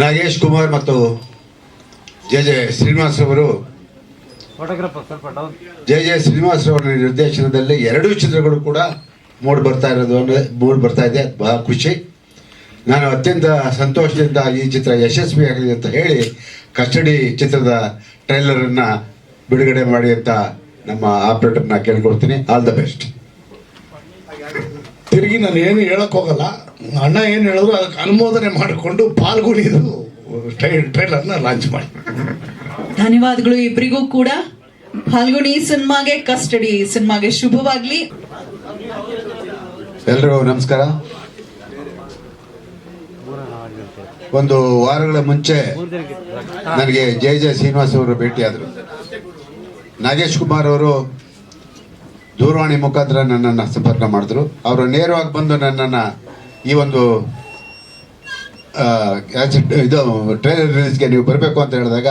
ನಾಗೇಶ್ ಕುಮಾರ್ ಮತ್ತು J J Srinivas ಅವರು photographer ಸ್ವಲ್ಪ ಡೌನ್ ಜೆ ಜೆ ಶ್ರೀನಿವಾಸ್ ಅವರ ನಿರ್ದೇಶನದಲ್ಲಿ ಎರಡೂ ಚಿತ್ರಗಳು ಕೂಡ ಮೂಡ್ ಬರ್ತಾ ಇರೋದು ಅಂದ್ರೆ ಮೂಡ್ ಬರ್ತಾ ಇದೆ. ಬಹಳ ಖುಷಿ. ನಾನು ಅತ್ಯಂತ ಸಂತೋಷದಿಂದ ಈ ಚಿತ್ರ ಯಶಸ್ವಿಯಾಗಲಿ ಅಂತ ಹೇಳಿ ಕಸ್ಟಡಿ ಚಿತ್ರದ ಟ್ರೈಲರನ್ನು ಬಿಡುಗಡೆ ಮಾಡಿ ಅಂತ ನಮ್ಮ ಆಪ್ರೇಟರ್ನ ಕೇಳ್ಕೊಡ್ತೀನಿ ಆಲ್ ದ ಬೆಸ್ಟ್ ತಿರುಗಿ ನಾನು ಏನು ಹೇಳಕ್ ಹೋಗಲ್ಲ. ಅಣ್ಣ ಏನು ಹೇಳಿದ್ರು ಅದಕ್ಕೆ ಅನುಮೋದನೆ ಮಾಡಿಕೊಂಡು ಪಾಲ್ಗೊಂಡಿದ್ದು ಟ್ರೈಲರ್ನ ಲಾಂಚ್ ಮಾಡಿ. ಧನ್ಯವಾದಗಳು ಇಬ್ಬರಿಗೂ ಕೂಡ. ಫಾಲ್ಗುಣಿ ಸಿನಿಮಾಗೆ ಕಸ್ಟಡಿ ಸಿನಿಮಾಗೆ ಶುಭವಾಗ್ಲಿ. ಎಲ್ರಿಗೂ ನಮಸ್ಕಾರ. ಒಂದು ವಾರಗಳ ಮುಂಚೆ ನನಗೆ ಜಯ ಜಯ ಶ್ರೀನಿವಾಸ್ ಅವರು ಭೇಟಿಯಾದರು. ನಾಗೇಶ್ ಕುಮಾರ್ ಅವರು ದೂರವಾಣಿ ಮುಖಾಂತರ ನನ್ನನ್ನು ಸಂಪರ್ಕ ಮಾಡಿದ್ರು. ಅವರು ನೇರವಾಗಿ ಬಂದು ನನ್ನನ್ನು ಈ ಒಂದು ಇದು ಟ್ರೈಲರ್ ರಿಲೀಸ್ಗೆ ನೀವು ಬರಬೇಕು ಅಂತ ಹೇಳಿದಾಗ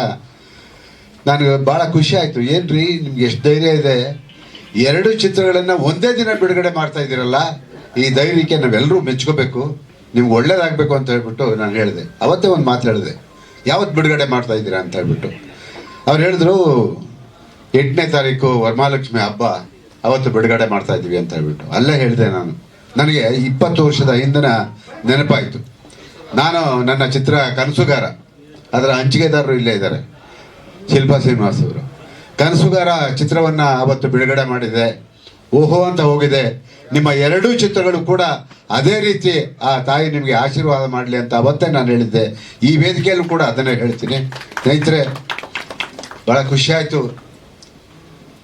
ನನಗೆ ಭಾಳ ಖುಷಿ ಆಯಿತು. ಏನ್ರಿ, ನಿಮ್ಗೆ ಎಷ್ಟು ಧೈರ್ಯ ಇದೆ? ಎರಡು ಚಿತ್ರಗಳನ್ನು ಒಂದೇ ದಿನ ಬಿಡುಗಡೆ ಮಾಡ್ತಾ ಇದ್ದೀರಲ್ಲ, ಈ ಧೈರ್ಯಕ್ಕೆ ನಾವೆಲ್ಲರೂ ಮೆಚ್ಕೋಬೇಕು. ನಿಮ್ಗೆ ಒಳ್ಳೇದಾಗಬೇಕು ಅಂತ ಹೇಳ್ಬಿಟ್ಟು ನಾನು ಹೇಳಿದೆ. ಅವತ್ತೇ ಒಂದು ಮಾತು ಹೇಳಿದೆ. ಯಾವತ್ತು ಬಿಡುಗಡೆ ಮಾಡ್ತಾ ಇದ್ದೀರಾ ಅಂತ ಹೇಳ್ಬಿಟ್ಟು. ಅವ್ರು ಹೇಳಿದ್ರು, ಎಂಟನೇ ತಾರೀಕು ವರಮಹಾಲಕ್ಷ್ಮಿ ಹಬ್ಬ, ಅವತ್ತು ಬಿಡುಗಡೆ ಮಾಡ್ತಾ ಇದ್ದೀವಿ ಅಂತ ಹೇಳ್ಬಿಟ್ಟು. ಅಲ್ಲೇ ಹೇಳಿದೆ ನಾನು. ನನಗೆ ಇಪ್ಪತ್ತು ವರ್ಷದ ಹಿಂದಿನ ನೆನಪಾಯಿತು. ನಾನು ನನ್ನ ಚಿತ್ರ ಕನಸುಗಾರ. ಅದರ ಹಂಚಿಕೆದಾರರು ಇಲ್ಲೇ ಇದ್ದಾರೆ. ಶಿಲ್ಪಾ ಶ್ರೀನಿವಾಸ್ ಅವರು. ಕನಸುಗಾರ ಚಿತ್ರವನ್ನು ಅವತ್ತು ಬಿಡುಗಡೆ ಮಾಡಿದೆ. ಓಹೋ ಅಂತ ಹೋಗಿದೆ. ನಿಮ್ಮ ಎರಡೂ ಚಿತ್ರಗಳು ಕೂಡ ಅದೇ ರೀತಿ ಆ ತಾಯಿ ನಿಮಗೆ ಆಶೀರ್ವಾದ ಮಾಡಲಿ ಅಂತ ಅವತ್ತೇ ನಾನು ಹೇಳಿದ್ದೆ. ಈ ವೇದಿಕೆಯಲ್ಲೂ ಕೂಡ ಅದನ್ನೇ ಹೇಳ್ತೀನಿ. ಸ್ನೇಹಿತರೆ ಭಾಳ ಖುಷಿಯಾಯಿತು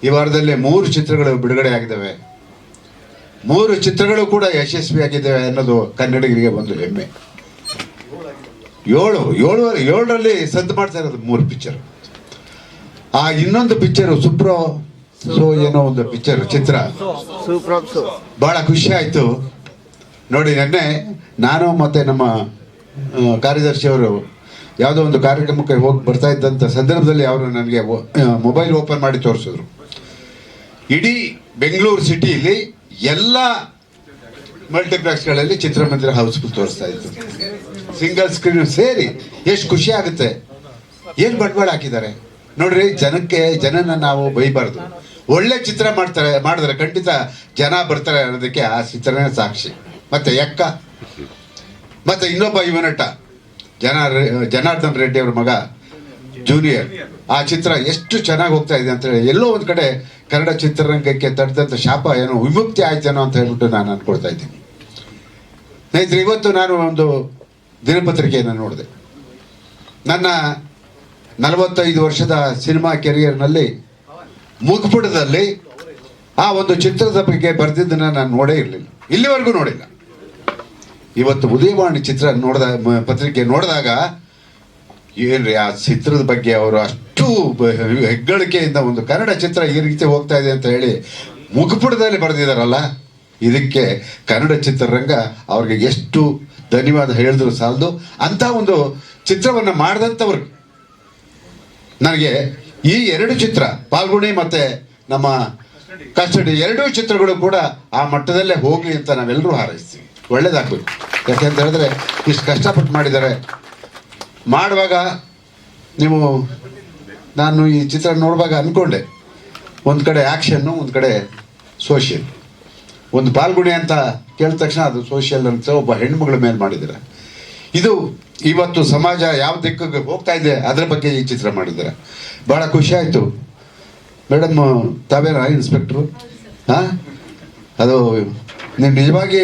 ಈ ವಾರದಲ್ಲಿ ಮೂರು ಚಿತ್ರಗಳು ಬಿಡುಗಡೆ ಆಗಿದ್ದಾವೆ. ಮೂರು ಚಿತ್ರಗಳು ಕೂಡ ಯಶಸ್ವಿಯಾಗಿದ್ದಾವೆ ಅನ್ನೋದು ಕನ್ನಡಿಗರಿಗೆ ಒಂದು ಹೆಮ್ಮೆ. ಏಳು ಏಳು, ಏಳರಲ್ಲಿ ಸದ್ದು ಮಾಡ್ತಾ ಇರೋದು ಮೂರು ಪಿಕ್ಚರ್ ಆ ಇನ್ನೊಂದು ಪಿಕ್ಚರು ಸುಪ್ರೋ ಸೊ ಏನೋ ಒಂದು ಪಿಕ್ಚರ್ ಚಿತ್ರ. ಬಹಳ ಖುಷಿ ಆಯಿತು. ನೋಡಿ, ನೆನ್ನೆ ನಾನು ಮತ್ತು ನಮ್ಮ ಕಾರ್ಯದರ್ಶಿಯವರು ಯಾವುದೋ ಒಂದು ಕಾರ್ಯಕ್ರಮಕ್ಕೆ ಹೋಗಿ ಬರ್ತಾ ಇದ್ದಂಥ ಸಂದರ್ಭದಲ್ಲಿ ಅವರು ನನಗೆ ಮೊಬೈಲ್ ಓಪನ್ ಮಾಡಿ ತೋರಿಸಿದ್ರು. ಇಡೀ ಬೆಂಗಳೂರು ಸಿಟಿಯಲ್ಲಿ ಎಲ್ಲ ಮಲ್ಟಿಪ್ಲೆಕ್ಸ್ಗಳಲ್ಲಿ ಚಿತ್ರಮಂದಿರ ಹೌಸ್ಫುಲ್ ತೋರಿಸ್ತಾ ಇತ್ತು. ಸಿಂಗಲ್ ಸ್ಕ್ರೀನ್ ಸೇರಿ ಎಷ್ಟು ಖುಷಿ ಆಗುತ್ತೆ. ಏನು ಬಂಡವಾಳ ಹಾಕಿದ್ದಾರೆ. ನೋಡ್ರಿ, ಜನಕ್ಕೆ, ಜನನ ನಾವು ಬೈಬಾರ್ದು. ಒಳ್ಳೆ ಚಿತ್ರ ಮಾಡ್ತಾರೆ, ಮಾಡಿದ್ರೆ ಖಂಡಿತ ಜನ ಬರ್ತಾರೆ ಅನ್ನೋದಕ್ಕೆ ಆ ಚಿತ್ರನೇ ಸಾಕ್ಷಿ. ಮತ್ತೆ ಎಕ್ಕ. ಮತ್ತೆ ಇನ್ನೊಬ್ಬ ಯುವನಟ, ಜನ, ಜನಾರ್ದನ್ ರೆಡ್ಡಿ ಅವ್ರ ಮಗ. ಜೂನಿಯರ್ ಆ ಚಿತ್ರ ಎಷ್ಟು ಚೆನ್ನಾಗಿ ಹೋಗ್ತಾ ಇದೆ ಅಂತ ಹೇಳಿ, ಎಲ್ಲೋ ಒಂದು ಕಡೆ ಕನ್ನಡ ಚಿತ್ರರಂಗಕ್ಕೆ ತಡೆದಂಥ ಶಾಪ ಏನೋ ವಿಮುಕ್ತಿ ಆಯ್ತೇನೋ ಅಂತ ಹೇಳ್ಬಿಟ್ಟು ನಾನು ಅನ್ಕೊಳ್ತಾ ಇದ್ದೀನಿ. ಸ್ನೇಹಿತರೆ, ಇವತ್ತು ನಾನು ಒಂದು ದಿನಪತ್ರಿಕೆಯನ್ನು ನೋಡಿದೆ. ನನ್ನ ನಲವತ್ತೈದು ವರ್ಷದ ಸಿನಿಮಾ ಕೆರಿಯರ್ನಲ್ಲಿ ಮುಖಪುಟದಲ್ಲಿ ಆ ಒಂದು ಚಿತ್ರದ ಬಗ್ಗೆ ಬರೆದಿದ್ದನ್ನು ನಾನು ನೋಡೇ ಇರಲಿಲ್ಲ. ಇಲ್ಲಿವರೆಗೂ ನೋಡಿಲ್ಲ. ಇವತ್ತು ಉದಯವಾಣಿ ಚಿತ್ರ ನೋಡಿದ ಪತ್ರಿಕೆ ನೋಡಿದಾಗ ಏನ್ರಿ ಆ ಚಿತ್ರದ ಬಗ್ಗೆ ಅವರು ಅಷ್ಟು ಹೆಗ್ಗಳಿಕೆಯಿಂದ ಒಂದು ಕನ್ನಡ ಚಿತ್ರ ಈ ರೀತಿ ಹೋಗ್ತಾ ಇದೆ ಅಂತ ಹೇಳಿ ಮುಖಪುಟದಲ್ಲಿ ಬರೆದಿದ್ದಾರಲ್ಲ, ಇದಕ್ಕೆ ಕನ್ನಡ ಚಿತ್ರರಂಗ ಅವ್ರಿಗೆ ಎಷ್ಟು ಧನ್ಯವಾದ ಹೇಳಿದ್ರು ಸಾಲದು. ಅಂತ ಒಂದು ಚಿತ್ರವನ್ನು ಮಾಡಿದಂಥವ್ರು. ನನಗೆ ಈ ಎರಡು ಚಿತ್ರ, ಪಾಲ್ಗುಣಿ ಮತ್ತೆ ನಮ್ಮ ಕಸ್ಟಡಿ, ಎರಡೂ ಚಿತ್ರಗಳು ಕೂಡ ಆ ಮಟ್ಟದಲ್ಲೇ ಹೋಗಲಿ ಅಂತ ನಾವೆಲ್ಲರೂ ಹಾರೈಸ್ತೀವಿ. ಒಳ್ಳೇದಾಗಬೇಕು ಯಾಕೆಂತ ಹೇಳಿದ್ರೆ, ಇಷ್ಟು ಕಷ್ಟಪಟ್ಟು ಮಾಡಿದ್ದಾರೆ. ಮಾಡುವಾಗ ನೀವು ನಾನು ಈ ಚಿತ್ರ ನೋಡುವಾಗ ಅಂದ್ಕೊಂಡೆ ಒಂದು ಕಡೆ ಆ್ಯಕ್ಷನ್ನು ಒಂದು ಕಡೆ ಸೋಷಿಯಲ್ ಒಂದು ಪಾಲ್ಗುಣಿ ಅಂತ ಕೇಳಿದ ತಕ್ಷಣ ಅದು ಸೋಷಿಯಲ್ ಅಂತ ಒಬ್ಬ ಹೆಣ್ಮಗಳ ಮೇಲೆ ಮಾಡಿದ್ದಾರೆ. ಇದು ಇವತ್ತು ಸಮಾಜ ಯಾವ ದಿಕ್ಕಿಗೆ ಹೋಗ್ತಾ ಇದೆ, ಅದರ ಬಗ್ಗೆ ಈ ಚಿತ್ರ ಮಾಡಿದ್ದಾರೆ. ಭಾಳ ಖುಷಿ ಆಯಿತು. ಮೇಡಮ್ ತಾವೇನಾ ಇನ್ಸ್ಪೆಕ್ಟ್ರು ಹಾಂ? ಅದು ನೀವು ನಿಜವಾಗಿ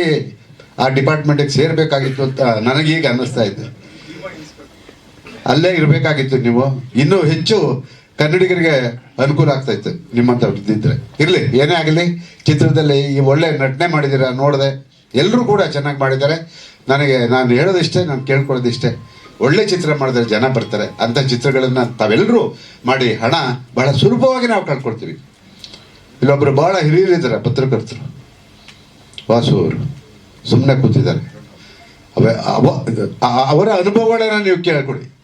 ಆ ಡಿಪಾರ್ಟ್ಮೆಂಟಿಗೆ ಸೇರಬೇಕಾಗಿತ್ತು ಅಂತ ನನಗೀಗ ಅನ್ನಿಸ್ತಾ ಇದೆ. ಅಲ್ಲೇ ಇರಬೇಕಾಗಿತ್ತು ನೀವು. ಇನ್ನೂ ಹೆಚ್ಚು ಕನ್ನಡಿಗರಿಗೆ ಅನುಕೂಲ ಆಗ್ತಾ ಇತ್ತು ನಿಮ್ಮಂಥವ್ರು ಇದ್ದಿದ್ರೆ ಇರಲಿ, ಏನೇ ಆಗಲಿ, ಚಿತ್ರದಲ್ಲಿ ಈ ಒಳ್ಳೆ ನಟನೆ ಮಾಡಿದ್ದೀರಾ ನೋಡಿದೆ ಎಲ್ಲರೂ ಕೂಡ ಚೆನ್ನಾಗಿ ಮಾಡಿದ್ದಾರೆ. ನನಗೆ, ನಾನು ಹೇಳೋದಿಷ್ಟೇ, ನಾನು ಕೇಳ್ಕೊಳ್ಳೋದಿಷ್ಟೇ. ಒಳ್ಳೆ ಚಿತ್ರ ಮಾಡಿದ್ರೆ ಜನ ಬರ್ತಾರೆ. ಅಂಥ ಚಿತ್ರಗಳನ್ನು ತಾವೆಲ್ಲರೂ ಮಾಡಿ ಹಣ ಬಹಳ ಸುಲಭವಾಗಿ ನಾವು ಕಳ್ಕೊಳ್ತೀವಿ. ಇಲ್ಲೊಬ್ಬರು ಬಹಳ ಹಿರಿಯರಿದ್ದಾರೆ, ಪತ್ರಕರ್ತರು. ವಾಸು ಅವರು. ಸುಮ್ಮನೆ ಕೂತಿದ್ದಾರೆ. ಅವ, ಅವರ ಅನುಭವಗಳನ್ನ ನೀವು ಕೇಳ್ಕೊಡಿ.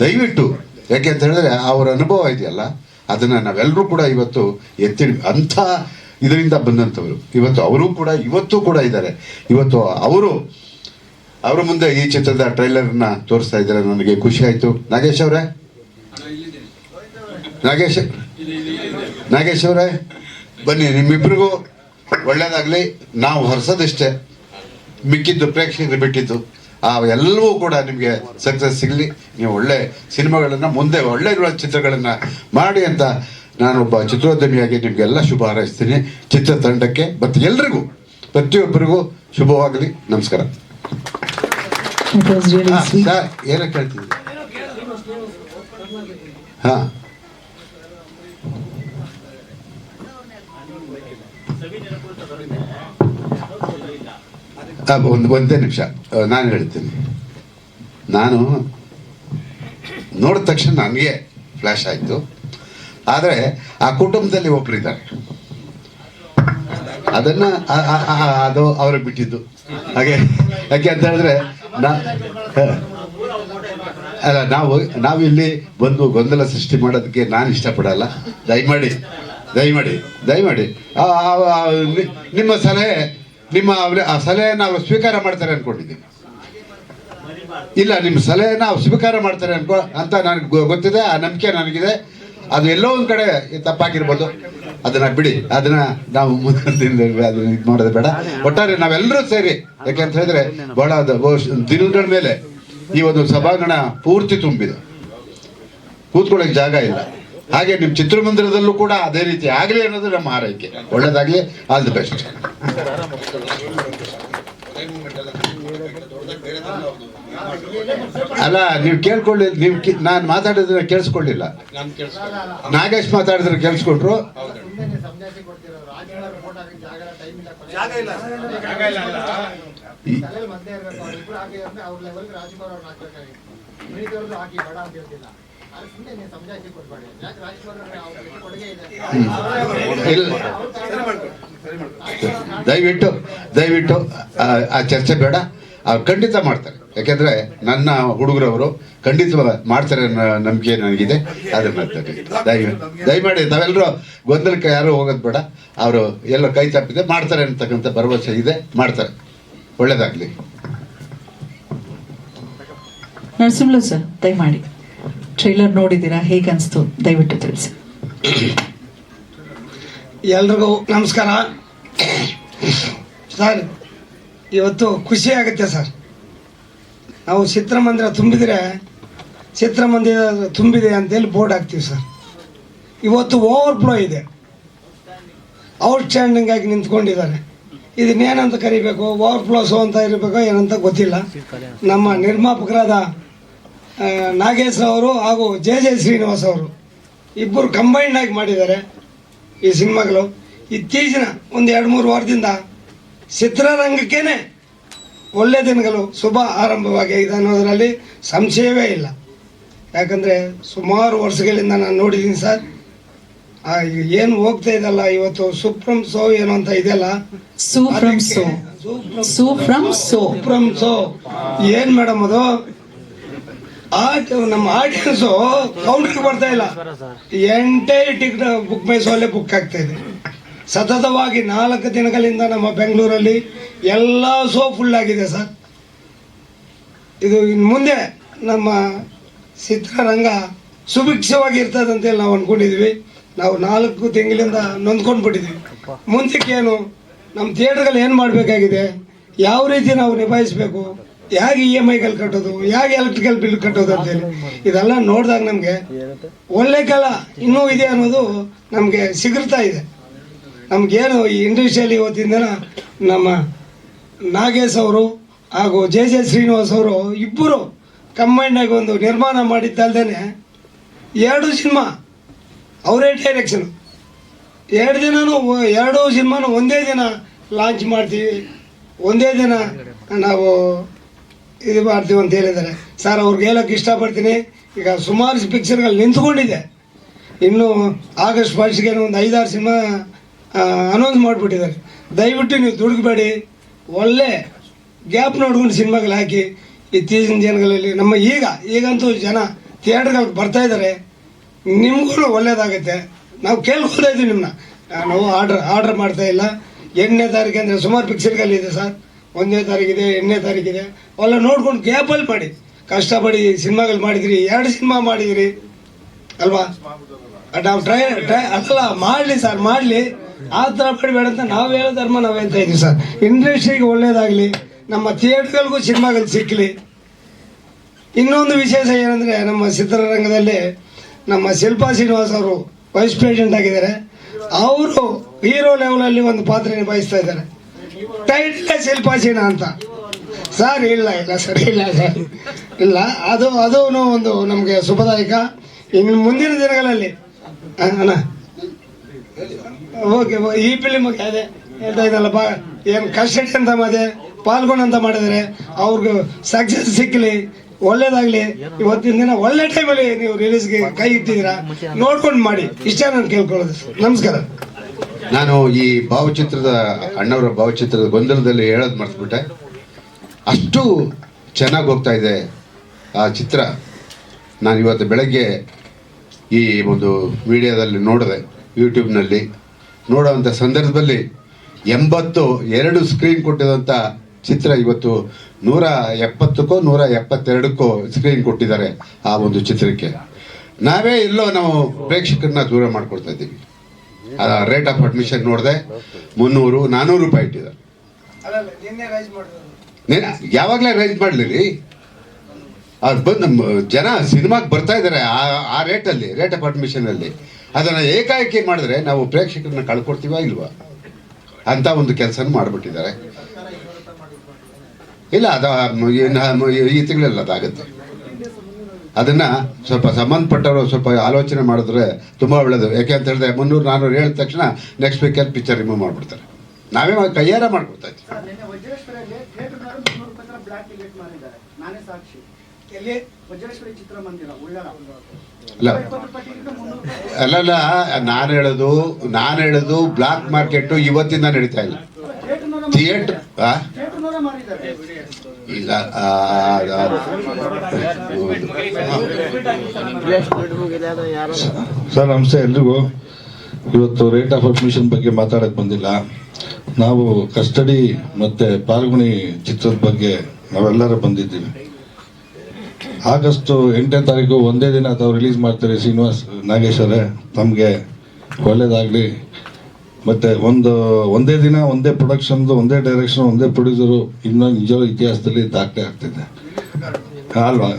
ದಯವಿಟ್ಟು, ಯಾಕೆ ಅಂತ ಹೇಳಿದ್ರೆ ಅವರ ಅನುಭವ ಇದೆಯಲ್ಲ, ಅದನ್ನ ನಾವೆಲ್ಲರೂ ಕೂಡ ಇವತ್ತು ಎತ್ತಿ ಅಂಥ ಇದರಿಂದ ಬಂದಂಥವರು. ಇವತ್ತು ಅವರು ಕೂಡ, ಇವತ್ತು ಕೂಡ ಇದ್ದಾರೆ. ಇವತ್ತು ಅವರು, ಅವರ ಮುಂದೆ ಈ ಚಿತ್ರದ ಟ್ರೈಲರ್ನ ತೋರಿಸ್ತಾ ಇದ್ದಾರೆ, ನನಗೆ ಖುಷಿ ಆಯಿತು. ನಾಗೇಶ್ ಅವರೇ? ನಾಗೇಶ್ ನಾಗೇಶ್ ಅವರೇ, ಬನ್ನಿ ನಿಮ್ಮಿಬ್ಬರಿಗೂ ಒಳ್ಳೇದಾಗಲಿ. ನಾವು ಹರ್ಸೋದಿಷ್ಟೇ. ಮಿಕ್ಕಿದ್ದು ಪ್ರೇಕ್ಷಕರು ಬಿಟ್ಟಿದ್ದು. ಆ ಎಲ್ಲವೂ ಕೂಡ ನಿಮಗೆ ಸಕ್ಸಸ್ ಸಿಗಲಿ. ನೀವು ಒಳ್ಳೆ ಸಿನಿಮಾಗಳನ್ನು ಮುಂದೆ ಒಳ್ಳೆ ಇರುವ ಚಿತ್ರಗಳನ್ನು ಮಾಡಿ ಅಂತ ನಾನೊಬ್ಬ ಚಿತ್ರೋದ್ಯಮಿಯಾಗಿ ನಿಮಗೆಲ್ಲ ಶುಭ ಹಾರೈಸ್ತೀನಿ. ಚಿತ್ರತಂಡಕ್ಕೆ ಮತ್ತು ಎಲ್ರಿಗೂ ಪ್ರತಿಯೊಬ್ಬರಿಗೂ ಶುಭವಾಗಲಿ. ನಮಸ್ಕಾರ. ಏನಕ್ಕೆ ಹೇಳ್ತಿದ್ರಿ ಹಾಂ. ಒಂದು, ಒಂದೇ ನಿಮಿಷ. ನಾನು ಹೇಳ್ತೀನಿ. ನಾನು ನೋಡಿದ ತಕ್ಷಣ ನನಗೆ ಫ್ಲ್ಯಾಶ್ ಆಯಿತು. ಆದರೆ ಆ ಕುಟುಂಬದಲ್ಲಿ ಒಬ್ಬರಿದ್ದಾರೆ ಅದನ್ನ ಅದು ಅವ್ರಿಗೆ ಬಿಟ್ಟಿದ್ದು. ಹಾಗೆ, ಯಾಕೆ ಅಂತ ಹೇಳಿದ್ರೆ, ನಾ ಅಲ್ಲ, ನಾವು ನಾವಿಲ್ಲಿ ಬಂದು ಗೊಂದಲ ಸೃಷ್ಟಿ ಮಾಡೋದಕ್ಕೆ ನಾನು ಇಷ್ಟಪಡಲ್ಲ. ದಯಮಾಡಿ ದಯಮಾಡಿ ದಯಮಾಡಿ. ನಿಮ್ಮ ಸಲಹೆ ನಿಮ್ಮ ಅವ್ರ- ಆ ಸಲಹೆಯನ್ನು ನಾವು ಸ್ವೀಕಾರ ಮಾಡ್ತಾರೆ ಅನ್ಕೊಂಡಿದ್ದೀನಿ. ಇಲ್ಲ, ನಿಮ್ಮ ಸಲಹೆ ನಾವು ಸ್ವೀಕಾರ ಮಾಡ್ತಾರೆ ಅನ್ಕೊ ಅಂತ ನನಗೆ ಗೊತ್ತಿದೆ, ಆ ನಂಬಿಕೆ ನನಗಿದೆ. ಅದು ಎಲ್ಲೋ ಒಂದು ಕಡೆ ತಪ್ಪಾಗಿರ್ಬೋದು. ಅದನ್ನ ಬಿಡಿ, ಅದನ್ನ ನಾವು ಮುಂದಿನ ಅದನ್ನ ಇದು ಮಾಡೋದು ಬೇಡ. ಒಟ್ಟಾರೆ ನಾವೆಲ್ಲರೂ ಸೇರಿ ಯಾಕೆಂತ ಹೇಳಿದ್ರೆ ಬಹಳ ದಿನಗಳ ಮೇಲೆ ಈ ಒಂದು ಸಭಾಂಗಣ ಪೂರ್ತಿ ತುಂಬಿದೆ. ಕೂತ್ಕೊಳ್ಳೋಕೆ ಜಾಗ ಇಲ್ಲ. ಹಾಗೆ ನಿಮ್ಮ ಚಿತ್ರಮಂದಿರದಲ್ಲೂ ಕೂಡ ಅದೇ ರೀತಿ ಆಗಲಿ ಅನ್ನೋದು ನಮ್ಮ ಆರೈಕೆ ಒಳ್ಳೇದಾಗ್ಲಿ ಆಲ್ ದಿ ಬೆಸ್ಟ್. ಅಲ್ಲ ನೀವು ಕೇಳ್ಕೊಳ್ಳಿ ನೀವು ನಾನು ಮಾತಾಡಿದ್ರೆ ಕೇಳಿಸ್ಕೊಳ್ಳಿಲ್ಲ. ನಾಗೇಶ್ ಮಾತಾಡಿದ್ರೆ ಕೇಳಿಸ್ಕೊಂಡ್ರು ದಯವಿಟ್ಟು ದಯವಿಟ್ಟು ಆ, ಚರ್ಚೆ ಬೇಡ. ಅವ್ರು ಖಂಡಿತ ಮಾಡ್ತಾರೆ. ಯಾಕೆಂದ್ರೆ ನನ್ನ ಹುಡುಗರವರು ಖಂಡಿತ ಮಾಡ್ತಾರೆ ನಂಬಿಕೆ ನನಗಿದೆ. ಅದನ್ನ ದಯ ದಯಮಾಡಿ ನಾವೆಲ್ಲರೂ ಗೊಂದಲಕ್ಕೆ ಯಾರು ಹೋಗೋದು ಬೇಡ. ಅವರು ಎಲ್ಲೋ ಕೈ ತಪ್ಪಿದೆ ಮಾಡ್ತಾರೆ ಅಂತಕ್ಕಂಥ ಭರವಸೆ ಇದೆ. ಮಾಡ್ತಾರೆ. ಒಳ್ಳೇದಾಗ್ಲಿ. ನರಸಿಂಹ ಸರ್ ದಯಮಾಡಿ. ಟ್ರೈಲರ್ ನೋಡಿದ್ದೀರಾ? ಹೇಗೆ ಅನಿಸ್ತು? ದಯವಿಟ್ಟು ತಿಳಿಸಿ. ಎಲ್ರಿಗೂ ನಮಸ್ಕಾರ. ಸರ್, ಇವತ್ತು ಖುಷಿ ಆಗುತ್ತೆ ಸರ್. ನಾವು ಚಿತ್ರಮಂದಿರ ತುಂಬಿದರೆ, ಚಿತ್ರಮಂದಿರ ತುಂಬಿದೆ ಅಂತೇಳಿ ಬೋರ್ಡ್ ಹಾಕ್ತೀವಿ ಸರ್. ಇವತ್ತು ಓವರ್ ಫ್ಲೋ ಇದೆ. ಔಟ್ಸ್ಟ್ಯಾಂಡಿಂಗ್ ಆಗಿ ನಿಂತ್ಕೊಂಡಿದ್ದಾರೆ. ಇದನ್ನೇನಂತ ಕರಿಬೇಕು? ಓವರ್ ಫ್ಲೋ ಸೋ ಅಂತ ಇರಬೇಕೋ ಏನಂತ ಗೊತ್ತಿಲ್ಲ. ನಮ್ಮ ನಿರ್ಮಾಪಕರಾದ ಆ, ನಾಗೇಶ್ ಅವರು ಹಾಗೂ ಜೆ ಜೆ ಶ್ರೀನಿವಾಸ್ ಅವರು ಇಬ್ಬರು ಕಂಬೈಂಡ್ ಆಗಿ ಮಾಡಿದ್ದಾರೆ ಈ ಸಿನಿಮಾಗಳು. ಇತ್ತೀಚಿನ ಒಂದು ಎರಡು ಮೂರು ವಾರದಿಂದ ಚಿತ್ರರಂಗಕ್ಕೇನೆ ಒಳ್ಳೆ ದಿನಗಳು ಶುಭ ಆರಂಭವಾಗಿದೆ ಅನ್ನೋದರಲ್ಲಿ ಸಂಶಯವೇ ಇಲ್ಲ. ಯಾಕಂದರೆ ಸುಮಾರು ವರ್ಷಗಳಿಂದ ನಾನು ನೋಡಿದ್ದೀನಿ ಸರ್. ಏನು ಹೋಗ್ತಾ ಇದಲ್ಲ ಇವತ್ತು ಸುಪ್ರಂ ಸೋ ಏನು ಅಂತ ಇದೆಯಲ್ಲ ಸೂ. ಸೋ. ಏನು ಮೇಡಮ್ ಅದು? ನಮ್ಮ ಆಡಿಯನ್ಸು ಕೌಂಟ್ರಿಗೆ ಬರ್ತಾ ಇಲ್ಲ. ಎಂಟೇ ಟಿಕೆಟ್ ಬುಕ್ ಮೈಸೂರಲ್ಲೇ ಬುಕ್ ಆಗ್ತಾ ಇದೆ. ಸತತವಾಗಿ ನಾಲ್ಕು ದಿನಗಳಿಂದ ನಮ್ಮ ಬೆಂಗಳೂರಲ್ಲಿ ಎಲ್ಲ ಸೋ ಫುಲ್ ಆಗಿದೆ ಸರ್. ಇದು ಇನ್ನು ಮುಂದೆ ನಮ್ಮ ಚಿತ್ರರಂಗ ಸುಭಿಕ್ಷವಾಗಿ ಇರ್ತದಂತೇಳಿ ನಾವು ಅಂದ್ಕೊಂಡಿದ್ವಿ ನಾವು ನಾಲ್ಕು ತಿಂಗಳಿಂದ ನೊಂದ್ಕೊಂಡು ಬಿಟ್ಟಿದ್ವಿ ಮುಂದಕ್ಕೆ ಏನು, ನಮ್ಮ ಥಿಯೇಟ್ರಲ್ಲಿ ಏನು ಮಾಡಬೇಕಾಗಿದೆ? ಯಾವ ರೀತಿ ನಾವು ನಿಭಾಯಿಸಬೇಕು? ಹೇಗೆ ಇ ಎಂ ಐಗಳು ಕಟ್ಟೋದು? ಹೇಗೆ ಎಲೆಕ್ಟ್ರಿಕಲ್ ಬಿಲ್ ಕಟ್ಟೋದು ಅಂತೇಳಿ ಇದೆಲ್ಲ ನೋಡಿದಾಗ ನಮಗೆ ಒಳ್ಳೆ ಕಾಲ, ಇನ್ನೂ ಇದೆ ಅನ್ನೋದು ನಮಗೆ ಸಿಗುತ್ತಾ ಇದೆ. ನಮಗೇನು ಈ ಇಂಡಸ್ಟ್ರಿಯಲ್ಲಿ ಇವತ್ತಿನ ನಮ್ಮ ನಾಗೇಶ್ ಅವರು ಹಾಗೂ ಜೆ ಜೆ ಶ್ರೀನಿವಾಸ್ ಅವರು ಇಬ್ಬರು ಕಂಬೈಂಡಾಗಿ ಒಂದು ನಿರ್ಮಾಣ ಮಾಡಿದ್ದಲ್ದೇ ಎರಡು ಸಿನಿಮಾ, ಅವರೇ ಡೈರೆಕ್ಷನ್ ಎರಡು ದಿನವೂ ಎರಡು ಸಿನಿಮಾನು ಒಂದೇ ದಿನ ಲಾಂಚ್ ಮಾಡ್ತೀವಿ. ಒಂದೇ ದಿನ ನಾವು ಇದು ಮಾಡ್ತೀವಿ ಅಂತ ಹೇಳಿದ್ದಾರೆ. ಸರ್, ಅವ್ರಿಗೆ ಹೇಳೋಕ್ಕೆ ಇಷ್ಟಪಡ್ತೀನಿ. ಈಗ ಸುಮಾರು ಪಿಕ್ಚರ್ಗಳು ನಿಂತ್ಕೊಂಡಿದೆ. ಇನ್ನು ಆಗಸ್ಟ್ ಫಸ್ಟ್ಗೆ ಒಂದು ಐದಾರು ಸಿನಿಮಾ ಅನೌನ್ಸ್ ಮಾಡಿಬಿಟ್ಟಿದ್ದಾರೆ. ದಯವಿಟ್ಟು ನೀವು ದುಡುಗಬೇಡಿ ಒಳ್ಳೆ ಗ್ಯಾಪ್ ನೋಡ್ಕೊಂಡು ಸಿನಿಮಾಗಳು ಹಾಕಿ. ಇತ್ತೀಚಿನ ದಿನಗಳಲ್ಲಿ ನಮ್ಮ ಈಗ, ಈಗಂತೂ ಜನ ಥಿಯೇಟ್ರ್ಗಳಿಗೆ ಬರ್ತಾ ಇದ್ದಾರೆ. ನಿಮಗೂ ಒಳ್ಳೇದಾಗುತ್ತೆ. ನಾವು ಕೇಳ್ಕೊಳ್ತಾ ಇದ್ದೀವಿ ನಿಮ್ಮನ್ನ ನಾವು ಆರ್ಡ್ರ್ ಆರ್ಡ್ರ್ ಮಾಡ್ತಾ ಇಲ್ಲ. ಎಂಟನೇ ತಾರೀಕು ಅಂದರೆ ಸುಮಾರು ಪಿಕ್ಚರ್ಗಳಿದೆ ಸರ್. ಒಂದನೇ ತಾರೀಕಿದೆ, ಎಂಟನೇ ತಾರೀಕಿದೆ, ಅವೆಲ್ಲ ನೋಡ್ಕೊಂಡು ಗ್ಯಾಪಲ್ಲಿ ಮಾಡಿ. ಕಷ್ಟಪಡಿ ಸಿನಿಮಾಗಳು ಮಾಡಿದ್ರಿ, ಎರಡು ಸಿನಿಮಾ ಮಾಡಿದಿರಿ, ಅಲ್ವಾ? ನಾವು ಟ್ರೈ ಟ್ರೈ ಅಲ್ಲ ಮಾಡಲಿ ಸರ್ ಮಾಡಲಿ. ಆ ಥರ ಮಾಡಬೇಡ ಅಂತ ನಾವು ಹೇಳೋ ಧರ್ಮ ನಾವು ಹೇಳ್ತಾ ಇದ್ದೀವಿ ಸರ್ ಇಂಡಸ್ಟ್ರಿಗೆ ಒಳ್ಳೇದಾಗಲಿ, ನಮ್ಮ ಥಿಯೇಟ್ರ್ಗಳಿಗೂ ಸಿನಿಮಾಗಳು ಸಿಕ್ಕಲಿ ಇನ್ನೊಂದು ವಿಶೇಷ ಏನಂದರೆ, ನಮ್ಮ ಚಿತ್ರರಂಗದಲ್ಲಿ ನಮ್ಮ ಶಿಲ್ಪಾ ಶ್ರೀನಿವಾಸ್ ಅವರು ವೈಸ್ ಪ್ರೆಸಿಡೆಂಟ್ ಆಗಿದ್ದಾರೆ. ಅವರು ಹೀರೋ ಲೆವೆಲಲ್ಲಿ ಒಂದು ಪಾತ್ರ ನಿಭಾಯಿಸ್ತಾ ಇದ್ದಾರೆ. ಟೈಟ್ಲೇ ಶಿಲ್ಪಾಸೀನ ಅಂತ. ಸರ್, ಇಲ್ಲ ಇಲ್ಲ, ಸರ್ ಇಲ್ಲ ಸರ್. ಇಲ್ಲ, ಅದು, ಅದೂ ಒಂದು ನಮಗೆ ಶುಭದಾಯಕ. ಇನ್ನು ಮುಂದಿನ ದಿನಗಳಲ್ಲಿ ಓಕೆ ಈ ಫಿಲಿಮ್ ಅದೇ ಹೇಳ್ತಾ ಇದ್ದಲ್ಲಪ್ಪ ಏನು ಕಷ್ಟ ಅಂತ ಮಾಡಿದೆ ಪಾಲ್ಗೊಂಡಂತ ಮಾಡಿದರೆ ಅವ್ರಿಗೆ ಸಕ್ಸಸ್ ಸಿಕ್ಕಲಿ ಒಳ್ಳೇದಾಗಲಿ. ಇವತ್ತಿನ ದಿನ ಒಳ್ಳೆ ಟೈಮಲ್ಲಿ ನೀವು ರಿಲೀಸ್ಗೆ ಕೈ ಇಟ್ಟಿದ್ದೀರಾ? ನೋಡ್ಕೊಂಡು ಮಾಡಿ. ಇಷ್ಟ ನಾನು ಕೇಳ್ಕೊಳ್ಳೋದು ನಮಸ್ಕಾರ. ನಾನು ಈ ಭಾವಚಿತ್ರದ, ಅಣ್ಣವರ ಭಾವಚಿತ್ರದ ಗೊಂದಲದಲ್ಲಿ ಹೇಳೋದು ಮರ್ತ್ಬಿಟ್ಟೆ. ಅಷ್ಟು ಚೆನ್ನಾಗಿ ಹೋಗ್ತಾ ಇದೆ ಆ ಚಿತ್ರ. ನಾನು ಇವತ್ತು ಬೆಳಗ್ಗೆ ಈ ಒಂದು ವಿಡಿಯೋದಲ್ಲಿ ನೋಡಿದೆ, ಯೂಟ್ಯೂಬ್ನಲ್ಲಿ ನೋಡೋವಂಥ ಸಂದರ್ಭದಲ್ಲಿ ಎಂಬತ್ತು, ಎರಡು ಸ್ಕ್ರೀನ್ ಕೊಟ್ಟಿದಂಥ ಚಿತ್ರ ಇವತ್ತು ನೂರ ಎಪ್ಪತ್ತಕ್ಕೋ ನೂರ ಎಪ್ಪತ್ತೆರಡಕ್ಕೋ ಸ್ಕ್ರೀನ್ ಕೊಟ್ಟಿದ್ದಾರೆ ಆ ಒಂದು ಚಿತ್ರಕ್ಕೆ. ನಾವೇ ಎಲ್ಲೋ ನಾವು ಪ್ರೇಕ್ಷಕರನ್ನ ದೂರ ಮಾಡ್ಕೊಳ್ತಾ ಇದ್ದೀವಿ. ರೇಟ್ ಆಫ್ ಅಡ್ಮಿಷನ್ ನೋಡಿದೆ ಮುನ್ನೂರು ನಾನ್ನೂರು ರೂಪಾಯಿ ಇಟ್ಟಿದ್ದಾರೆ. ನೇ- ಯಾವಾಗಲೇ ರೈಸ್ ಮಾಡಲಿ ಅದು ಬಂದು ಜನ ಸಿನಿಮಾಗೆ ಬರ್ತಾ ಇದ್ದಾರೆ ಆ ಆ ರೇಟಲ್ಲಿ ರೇಟ್ ಆಫ್ ಅಡ್ಮಿಷನಲ್ಲಿ ಅದನ್ನು ಏಕಾಏಕಿ ಮಾಡಿದ್ರೆ ನಾವು ಪ್ರೇಕ್ಷಕರನ್ನ ಕಳ್ಕೊಡ್ತೀವಾ ಇಲ್ವಾ? ಅಂತ ಒಂದು ಕೆಲಸ ಮಾಡಿಬಿಟ್ಟಿದ್ದಾರೆ. ಇಲ್ಲ ಅದು ಈ ತಿಂಗಳಲ್ಲ ಅದಾಗತ್ತೆ ಈ ತಿಂಗಳಲ್ಲಿ ಅದಾಗುತ್ತೆ. ಅದನ್ನ ಸ್ವಲ್ಪ ಸಂಬಂಧಪಟ್ಟವರು ಸ್ವಲ್ಪ ಆಲೋಚನೆ ಮಾಡಿದ್ರೆ ತುಂಬಾ ಒಳ್ಳೇದು. ಯಾಕೆ ಅಂತ ಹೇಳಿದ್ರೆ ಮುನ್ನೂರು ನಾನ್ನೂರು ಹೇಳಿದ ತಕ್ಷಣ ನೆಕ್ಸ್ಟ್ ವೀಕೆಂಡ್ ಪಿಕ್ಚರ್ ರಿಮೂವ್ ಮಾಡಿಬಿಡ್ತಾರೆ. ನಾವೇ ಕೈಯಾರ ಮಾಡ್ಕೊಡ್ತಾ ಇದ್ವಿ. ಅಲ್ಲ ಅಲ್ಲ ಅಲ್ಲಲ್ಲ ನಾನು ಹೇಳೋದು ನಾನು ಹೇಳೋದು ಬ್ಲಾಕ್ ಮಾರ್ಕೆಟ್ ಇವತ್ತಿಂದ ನಡೀತಾ ಇಲ್ಲ. ಥಿಯೇಟರ್ ಇಲ್ಲ ಸರ್, ನಮಸ್ತೆ. ಎಲ್ರಿಗೂ ಇವತ್ತು ರೇಟ್ ಆಫ್ ಅಡ್ಮಿಷನ್ ಬಗ್ಗೆ ಮಾತಾಡಕ್ ಬಂದಿಲ್ಲ. ನಾವು ಕಸ್ಟಡಿ ಮತ್ತೆ ಪಾಲ್ಗುಣಿ ಚಿತ್ರದ ಬಗ್ಗೆ ನಾವೆಲ್ಲರೂ ಬಂದಿದ್ದೀವಿ. ಆಗಸ್ಟ್ ಎಂಟನೇ ತಾರೀಕು ಒಂದೇ ದಿನ ತಾವು ರಿಲೀಸ್ ಮಾಡ್ತಾರೆ ಶ್ರೀನಿವಾಸ್ ನಾಗೇಶ್ವರೇ ತಮಗೆ ಒಳ್ಳೇದಾಗಲಿ. ಮತ್ತೆ ಒಂದು ಒಂದೇ ದಿನ ಒಂದೇ ಪ್ರೊಡಕ್ಷನ್ದು ಒಂದೇ ಡೈರೆಕ್ಷನ್ ಒಂದೇ ಪ್ರೊಡ್ಯೂಸರು ಇನ್ನೂ ನಿಜವಾದ ಇತಿಹಾಸದಲ್ಲಿ ದಾಖಲೆ ಆಗ್ತಿದೆ. ಅಲ್ವಾ?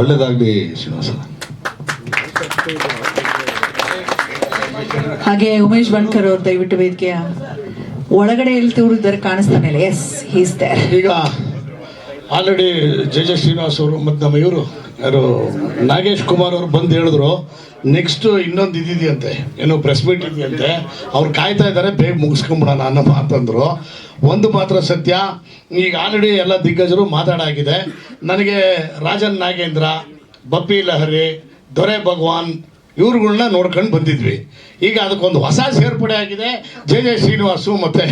ಒಳ್ಳೇದಾಗಲಿ ಶ್ರೀನಿವಾಸ. ಹಾಗೆ ಉಮೇಶ್ ಬಣ್ಕರ್ ಅವ್ರು ದಯವಿಟ್ಟು ವೇದಿಕೆಯ ಒಳಗಡೆ ಎಲ್ಲಿ ತೋರಿದ್ದಾರೆ ಕಾಣಿಸ್ತಾನೆ ಎಸ್ ಹೀಸ್ ದೇರ್ ಈಗ ಆಲ್ರೆಡಿ ಜಯ ಜಯ ಶ್ರೀನಿವಾಸ್ ಅವರು ಮತ್ತು ನಮ್ಮ ಇವರು ಯಾರು, ನಾಗೇಶ್ ಕುಮಾರ್ ಅವರು ಬಂದು ಹೇಳಿದ್ರು ನೆಕ್ಸ್ಟ್ ಇನ್ನೊಂದು ಇದಿದೆಯಂತೆ, ಏನೋ ಪ್ರೆಸ್ ಮೀಟ್ ಇದೆಯಂತೆ, ಅವ್ರು ಕಾಯ್ತಾ ಇದ್ದಾರೆ ಬೇಗ ಮುಗಿಸ್ಕೊಂಬಿಡೋಣ ಅನ್ನೋ ಮಾತಂದ್ರು. ಒಂದು ಮಾತ್ರ ಸತ್ಯ, ಈಗ ಆಲ್ರೆಡಿ ಎಲ್ಲ ದಿಗ್ಗಜರು ಮಾತಾಡಾಗಿದೆ. ನನಗೆ ರಾಜನ್ ನಾಗೇಂದ್ರ, ಬಪ್ಪಿ ಲಹರಿ, ದೊರೆ ಭಗವಾನ್ ಇವ್ರುಗಳನ್ನ ನೋಡ್ಕೊಂಡು ಬಂದಿದ್ವಿ. ಈಗ ಅದಕ್ಕೊಂದು ಹೊಸ ಸೇರ್ಪಡೆ ಆಗಿದೆ. ಜೆ ಜೆ ಶ್ರೀನಿವಾಸು ಮತ್ತೆ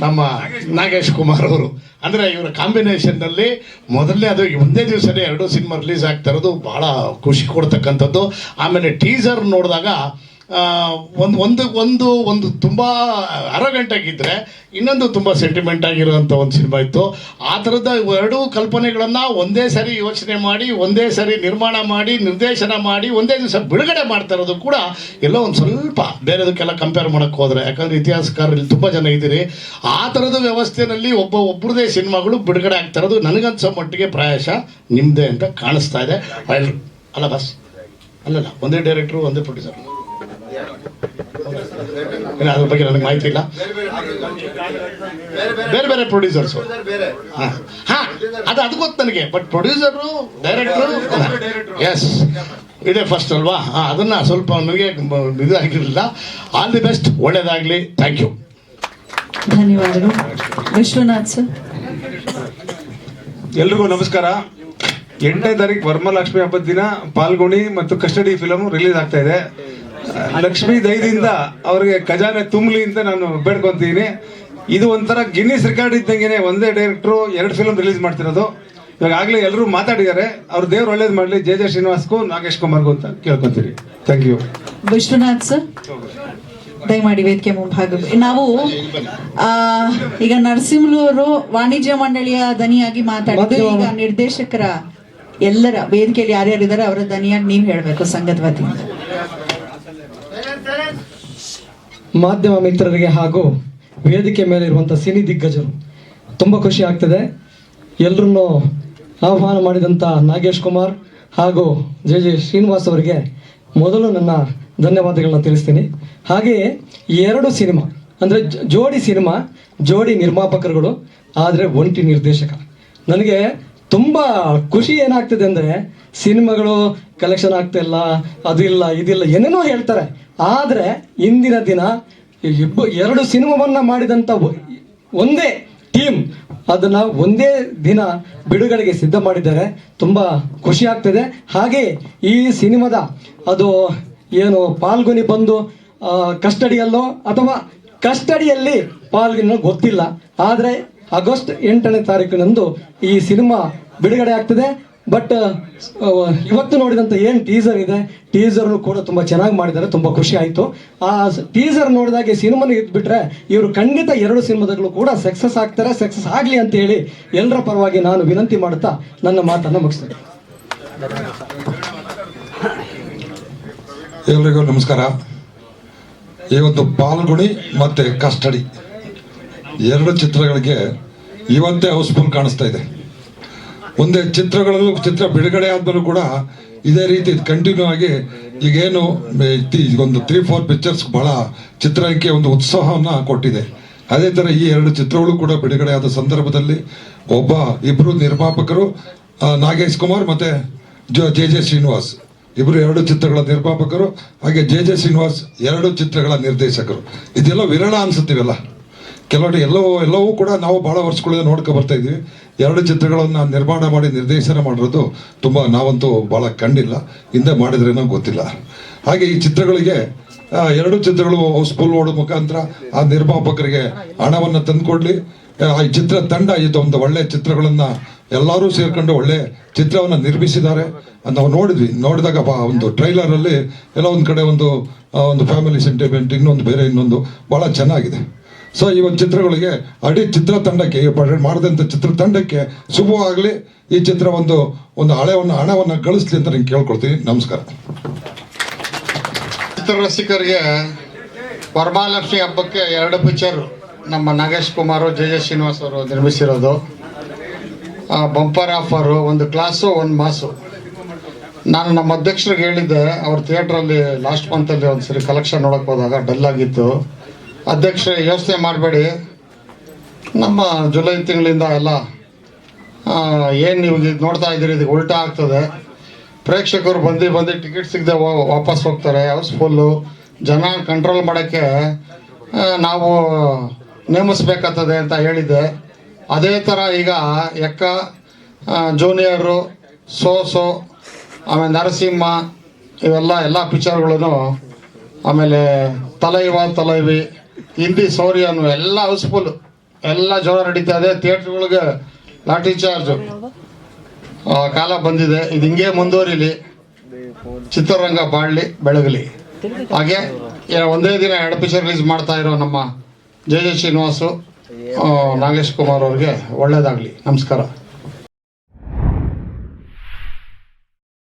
ನಮ್ಮ ನಾಗೇಶ್ ಕುಮಾರ್ ಅವರು. ಅಂದರೆ ಇವರ ಕಾಂಬಿನೇಷನ್ನಲ್ಲಿ ಮೊದಲನೇ ಅದು ಒಂದೇ ದಿವಸನೇ ಎರಡು ಸಿನಿಮಾ ರಿಲೀಸ್ ಆಗ್ತಾ ಇರೋದು ಭಾಳ ಖುಷಿ ಕೊಡ್ತಕ್ಕಂಥದ್ದು. ಆಮೇಲೆ ಟೀಸರ್ ನೋಡಿದಾಗ ಒಂದು ಒಂದು ಒಂದು ಒಂದು ತುಂಬ ಅರಗಂಟ್ ಆಗಿದ್ದರೆ ಇನ್ನೊಂದು ತುಂಬ ಸೆಂಟಿಮೆಂಟ್ ಆಗಿರುವಂಥ ಒಂದು ಸಿನಿಮಾ ಇತ್ತು. ಆ ಥರದ ಎರಡೂ ಕಲ್ಪನೆಗಳನ್ನು ಒಂದೇ ಸರಿ ಯೋಚನೆ ಮಾಡಿ, ಒಂದೇ ಸರಿ ನಿರ್ಮಾಣ ಮಾಡಿ, ನಿರ್ದೇಶನ ಮಾಡಿ, ಒಂದೇ ದಿವಸ ಬಿಡುಗಡೆ ಮಾಡ್ತಾ ಇರೋದು ಕೂಡ ಎಲ್ಲೋ ಒಂದು ಸ್ವಲ್ಪ ಬೇರೆದಕ್ಕೆಲ್ಲ ಕಂಪೇರ್ ಮಾಡೋಕ್ಕೆ ಹೋದರೆ. ಯಾಕಂದರೆ ಇತಿಹಾಸಕಾರರಲ್ಲಿ ತುಂಬ ಜನ ಇದ್ದೀರಿ. ಆ ಥರದ ವ್ಯವಸ್ಥೆಯಲ್ಲಿ ಒಬ್ಬ ಒಬ್ಬರದೇ ಸಿನಿಮಾಗಳು ಬಿಡುಗಡೆ ಆಗ್ತಾ ಇರೋದು ನನಗನ್ಸೋ ಮಟ್ಟಿಗೆ ಪ್ರಾಯಶ ನಿಮ್ಮದೇ ಅಂತ ಕಾಣಿಸ್ತಾ ಇದೆ. ಅಲ್ಲ ಬಸ್ ಅಲ್ಲಲ್ಲ, ಒಂದೇ ಡೈರೆಕ್ಟ್ರು ಒಂದೇ ಪ್ರೊಡ್ಯೂಸರ್ ಅದ್ರ ಬಗ್ಗೆ ನನಗೆ ಮಾಹಿತಿ ಇಲ್ಲ. ಬೇರೆ ಬೇರೆ. ಪ್ರೊಡ್ಯೂಸರ್ಸು ಹಾಂ ಹಾಂ ಅದು ಅದು ಗೊತ್ತು ನನಗೆ ಬಟ್ ಪ್ರೊಡ್ಯೂಸರು ಡೈರೆಕ್ಟ್ರು ಎಸ್ ಇದೇ ಫಸ್ಟ್ ಅಲ್ವಾ? ಹಾಂ ಅದನ್ನು ಸ್ವಲ್ಪ ನನಗೆ ಇದು ಇದಾಗಿರಲಿಲ್ಲ. ಆಲ್ ದಿ ಬೆಸ್ಟ್ ಒಳ್ಳೇದಾಗಲಿ. ಥ್ಯಾಂಕ್ ಯು ಧನ್ಯವಾದಗಳು. ವಿಶ್ವನಾಥ್ ಸರ್. ಎಲ್ರಿಗೂ ನಮಸ್ಕಾರ. ಎಂಟನೇ ತಾರೀಕು ವರ್ಮಲಕ್ಷ್ಮಿ ಹಬ್ಬದ ದಿನ ಪಾಲ್ಗೊಣಿ ಮತ್ತು ಕಸ್ಟಡಿ ಫಿಲಮ್ ರಿಲೀಸ್ ಆಗ್ತಾ ಇದೆ. ಲಕ್ಷ್ಮೀ ದಯದಿಂದ ಅವ್ರಿಗೆ ಖಜಾನೆ ತುಂಬಲಿ ಅಂತ ನಾನು ಬೇಡ್ಕೊಂತೀನಿ. ಇದು ಒಂಥರ ಗಿನ್ನಿಸ್ ರೆಕಾರ್ಡ್ ಇದ್ದಂಗೆ ಒಂದೇ ಡೈರೆಕ್ಟ್ರು ಎರಡು ಫಿಲಮ್ ರಿಲೀಸ್ ಮಾಡ್ತಿರೋದು. ಇವಾಗ ಆಗಲೇ ಎಲ್ಲರೂ ಮಾತಾಡಿದ್ದಾರೆ. ಅವ್ರ ದೇವ್ರು ಒಳ್ಳೇದು ಮಾಡಲಿ. ಜೆ ಜೆ ಶ್ರೀನಿವಾಸ್ಗೂ ನಾಗೇಶ್ ಕುಮಾರ್ಗೂ ಅಂತ ಕೇಳ್ಕೊತೀರಿ. ಥ್ಯಾಂಕ್ ಯು ವಿಶ್ವನಾಥ್ ಸರ್ ದಯಮಾಡಿ ವೇದಿಕೆ ಮುಂಭಾಗ. ನಾವು ಆ, ಈಗ ಅವರು ವಾಣಿಜ್ಯ ಮಂಡಳಿಯ ದನಿಯಾಗಿ ಮಾತಾಡಿದ್ದು. ಈಗ ನಿರ್ದೇಶಕರ ಎಲ್ಲರ ವೇದಿಕೆಯಲ್ಲಿ ಯಾರ್ಯಾರಿದ್ದಾರೆ ಅವರ ದನಿಯಾಗಿ ನೀವು ಹೇಳಬೇಕು ಸಂಘದ ವತಿಯಿಂದ ಮಾಧ್ಯಮ ಮಿತ್ರರಿಗೆ ಹಾಗೂ ವೇದಿಕೆ ಮೇಲೆ ಇರುವಂಥ ಸಿನಿ ದಿಗ್ಗಜರು, ತುಂಬ ಖುಷಿ ಆಗ್ತದೆ. ಎಲ್ಲರನ್ನು ಆಹ್ವಾನ ಮಾಡಿದಂಥ ನಾಗೇಶ್ ಕುಮಾರ್ ಹಾಗೂ ಜೆ ಜೆ ಶ್ರೀನಿವಾಸ್ ಅವರಿಗೆ ಮೊದಲು ನನ್ನ ಧನ್ಯವಾದಗಳನ್ನ ತಿಳಿಸ್ತೀನಿ. ಹಾಗೆಯೇ ಎರಡು ಸಿನಿಮಾ, ಅಂದರೆ ಜೋಡಿ ಸಿನಿಮಾ, ಜೋಡಿ ನಿರ್ಮಾಪಕರುಗಳು, ಆದರೆ ಒಂಟಿ ನಿರ್ದೇಶಕ. ನನಗೆ ತುಂಬ ಖುಷಿ ಏನಾಗ್ತದೆ ಅಂದರೆ ಸಿನಿಮಾಗಳು ಕಲೆಕ್ಷನ್ ಆಗ್ತಾ ಇಲ್ಲ ಅದಿಲ್ಲ ಇದಿಲ್ಲ ಏನೇನೋ ಹೇಳ್ತಾರೆ. ಆದರೆ ಇಂದಿನ ದಿನ ಇಬ್ಬ ಎರಡು ಸಿನಿಮಾವನ್ನ ಮಾಡಿದಂಥ ಒಂದೇ ಟೀಮ್ ಅದನ್ನ ಒಂದೇ ದಿನ ಬಿಡುಗಡೆಗೆ ಸಿದ್ಧ ಮಾಡಿದ್ದಾರೆ. ತುಂಬ ಖುಷಿ ಆಗ್ತದೆ. ಹಾಗೆ ಈ ಸಿನಿಮಾದ ಅದು ಏನು ಪಾಲ್ಗೊನಿ ಬಂದು ಕಸ್ಟಡಿಯಲ್ಲೋ ಅಥವಾ ಕಸ್ಟಡಿಯಲ್ಲಿ ಪಾಲ್ಗೊನೋ ಗೊತ್ತಿಲ್ಲ. ಆದರೆ ಆಗಸ್ಟ್ ಎಂಟನೇ ತಾರೀಕಿನಂದು ಈ ಸಿನಿಮಾ ಬಿಡುಗಡೆ ಆಗ್ತದೆ. ಬಟ್ ಇವತ್ತು ನೋಡಿದಂಥ ಏನು ಟೀಸರ್ ಇದೆ ಟೀಸರ್ನು ಕೂಡ ತುಂಬ ಚೆನ್ನಾಗಿ ಮಾಡಿದ್ದಾರೆ, ತುಂಬ ಖುಷಿ ಆಯಿತು. ಆ ಟೀಸರ್ ನೋಡಿದಾಗ ಸಿನಿಮಾನ ಇದ್ಬಿಟ್ರೆ ಇವರು ಖಂಡಿತ ಎರಡು ಸಿನಿಮಾದಗಳು ಕೂಡ ಸಕ್ಸಸ್ ಆಗ್ತಾರೆ ಸಕ್ಸಸ್ ಆಗಲಿ ಅಂತ ಹೇಳಿ ಎಲ್ಲರ ಪರವಾಗಿ ನಾನು ವಿನಂತಿ ಮಾಡ್ತಾ ನನ್ನ ಮಾತನ್ನು ಮುಗಿಸ್ತೇನೆ. ಎಲ್ರಿಗೂ ನಮಸ್ಕಾರ. ಇವತ್ತು ಪಾಲ್ಗುಣಿ ಮತ್ತು ಕಸ್ಟಡಿ. ಎರಡು ಚಿತ್ರಗಳಿಗೆ ಇವತ್ತೇ ಹೌಸ್ಫುಲ್ ಕಾಣಿಸ್ತಾ ಇದೆ. ಮುಂದೆ ಚಿತ್ರಗಳಲ್ಲೂ ಚಿತ್ರ ಬಿಡುಗಡೆ ಆದ್ಮೇಲೂ ಕೂಡ ಇದೇ ರೀತಿ ಕಂಟಿನ್ಯೂ ಆಗಿ ಈಗೇನು ಒಂದು ತ್ರೀ ಫೋರ್ ಪಿಕ್ಚರ್ಸ್ ಬಹಳ ಚಿತ್ರಕ್ಕೆ ಒಂದು ಉತ್ಸಾಹವನ್ನು ಕೊಟ್ಟಿದೆ. ಅದೇ ಥರ ಈ ಎರಡು ಚಿತ್ರಗಳು ಕೂಡ ಬಿಡುಗಡೆ ಆದ ಸಂದರ್ಭದಲ್ಲಿ ಒಬ್ಬ ಇಬ್ಬರು ನಿರ್ಮಾಪಕರು ನಾಗೇಶ್ ಕುಮಾರ್ ಮತ್ತೆ ಜೊ, ಜೆ ಜೆ ಶ್ರೀನಿವಾಸ್. ಇಬ್ಬರು ಎರಡು ಚಿತ್ರಗಳ ನಿರ್ಮಾಪಕರು, ಹಾಗೆ ಜೆ ಜೆ ಶ್ರೀನಿವಾಸ್ ಎರಡು ಚಿತ್ರಗಳ ನಿರ್ದೇಶಕರು. ಇದೆಲ್ಲ ವಿರಳ ಅನ್ಸುತ್ತೀವಲ್ಲ ಕೆಲವೊಂದು ಎಲ್ಲವೂ ಎಲ್ಲವೂ ಕೂಡ ನಾವು ಬಹಳ ವರ್ಷಗಳಿಂದ ನೋಡ್ಕೊ ಬರ್ತಾ ಇದ್ದೀವಿ ಎರಡು ಚಿತ್ರಗಳನ್ನು ನಿರ್ಮಾಣ ಮಾಡಿ ನಿರ್ದೇಶನ ಮಾಡಿರೋದು ತುಂಬ ನಾವಂತೂ ಭಾಳ ಕಂಡಿಲ್ಲ ಹಿಂದೆ ಮಾಡಿದ್ರೇನೋ ಗೊತ್ತಿಲ್ಲ. ಹಾಗೆ ಈ ಚಿತ್ರಗಳಿಗೆ ಎರಡು ಚಿತ್ರಗಳು ಹೌಸ್ಫುಲ್ ಓಡೋ ಮುಖಾಂತರ ಆ ನಿರ್ಮಾಪಕರಿಗೆ ಹಣವನ್ನು ತಂದುಕೊಡ್ಲಿ. ಆ ಚಿತ್ರ ತಂಡ ಇದು ಒಂದು ಒಳ್ಳೆ ಚಿತ್ರಗಳನ್ನು ಎಲ್ಲರೂ ಸೇರ್ಕೊಂಡು ಒಳ್ಳೆ ಚಿತ್ರವನ್ನು ನಿರ್ಮಿಸಿದ್ದಾರೆ. ನಾವು ನೋಡಿದ್ವಿ. ನೋಡಿದಾಗ ಒಂದು ಟ್ರೈಲರಲ್ಲಿ ಎಲ್ಲ ಒಂದು ಕಡೆ ಒಂದು ಒಂದು ಫ್ಯಾಮಿಲಿ ಸೆಂಟಿಮೆಂಟ್, ಇನ್ನೊಂದು, ಬೇರೆ ಇನ್ನೊಂದು ಭಾಳ ಚೆನ್ನಾಗಿದೆ. ಸೊ ಈ ಒಂದು ಚಿತ್ರಗಳಿಗೆ ಅಡಿ ಚಿತ್ರತಂಡಕ್ಕೆ, ಈ ಮಾಡಿದಂಥ ಚಿತ್ರ ತಂಡಕ್ಕೆ ಶುಭವಾಗಲಿ. ಈ ಚಿತ್ರ ಒಂದು ಒಂದು ಹಳೆವನ್ನು ಹಣವನ್ನು ಗಳಿಸ್ಲಿ ಅಂತ ನಾನು ಕೇಳ್ಕೊಳ್ತೀನಿ. ನಮಸ್ಕಾರ. ಚಿತ್ರ ರಸಿಕರಿಗೆ ವರಮಹಾಲಕ್ಷ್ಮಿ ಹಬ್ಬಕ್ಕೆ ಎರಡು ಪಿಕ್ಚರ್ ನಮ್ಮ ನಾಗೇಶ್ ಕುಮಾರು ಜೆ ಜೆ ಶ್ರೀನಿವಾಸ್ ಅವರು ನಿರ್ಮಿಸಿರೋದು. ಬಂಪರ್ ಆಫರು ಒಂದು ಕ್ಲಾಸು ಒಂದು ಮಾಸು ನಾನು ನಮ್ಮ ಅಧ್ಯಕ್ಷರಿಗೆ ಹೇಳಿದ್ದೆ, ಅವ್ರ ಥಿಯೇಟ್ರಲ್ಲಿ ಲಾಸ್ಟ್ ಮಂತಲ್ಲಿ ಒಂದು ಸರಿ ಕಲೆಕ್ಷನ್ ನೋಡೋಕೆ ಹೋದಾಗ ಡಲ್ ಆಗಿತ್ತು. ಅಧ್ಯಕ್ಷರೇ, ಯೋಚನೆ ಮಾಡಬೇಡಿ. ನಮ್ಮ ಜುಲೈ ತಿಂಗಳಿಂದ ಎಲ್ಲ ಏನು ನೀವು ಇದು ನೋಡ್ತಾ ಇದ್ದೀರಿ, ಇದಕ್ಕೆ ಉಲ್ಟಾ ಆಗ್ತದೆ. ಪ್ರೇಕ್ಷಕರು ಬಂದು ಬಂದು ಟಿಕೆಟ್ ಸಿಗದೆ ವಾಪಸ್ ಹೋಗ್ತಾರೆ ಹೌಸ್ಫುಲ್ಲು ಜನ ಕಂಟ್ರೋಲ್ ಮಾಡೋಕ್ಕೆ ನಾವು ನೇಮಿಸ್ಬೇಕಾಗ್ತದೆ ಅಂತ ಹೇಳಿದ್ದೆ. ಅದೇ ಥರ ಈಗ ಎಕ್ಕ ಜೂನಿಯರು ಸೋ ಸೋ ಆಮೇಲೆ ನರಸಿಂಹ, ಇವೆಲ್ಲ, ಎಲ್ಲ ಪಿಕ್ಚರ್ಗಳನ್ನು ಆಮೇಲೆ ತಲೈವ, ತಲೈವಿ ಹಿಂದಿ, ಸೌರ್ಯನು ಎಲ್ಲ ಹೌಸ್ಫುಲ್. ಎಲ್ಲ ಜೋರ ನಡೀತಾ ಇದೆ. ಥಿಯೇಟ್ರ್ಗಳಿಗೆ ಲಾಠಿ ಚಾರ್ಜ್. ಕಾಲ ಬಂದಿದೆ. ಇದು ಹಿಂಗೆ ಮುಂದುವರಿಲಿ. ಚಿತ್ರರಂಗ ಬಾಳಲಿ, ಬೆಳಗಲಿ. ಹಾಗೆ ಒಂದೇ ದಿನ ಎರಡು ಪಿಕ್ಚರ್ ರಿಲೀಸ್ ಮಾಡ್ತಾ ಇರೋ ನಮ್ಮ ಜೆ ಜೆ ಶ್ರೀನಿವಾಸು ನಾಗೇಶ್ ಕುಮಾರ್ ಅವ್ರಿಗೆ ಒಳ್ಳೇದಾಗಲಿ. ನಮಸ್ಕಾರ.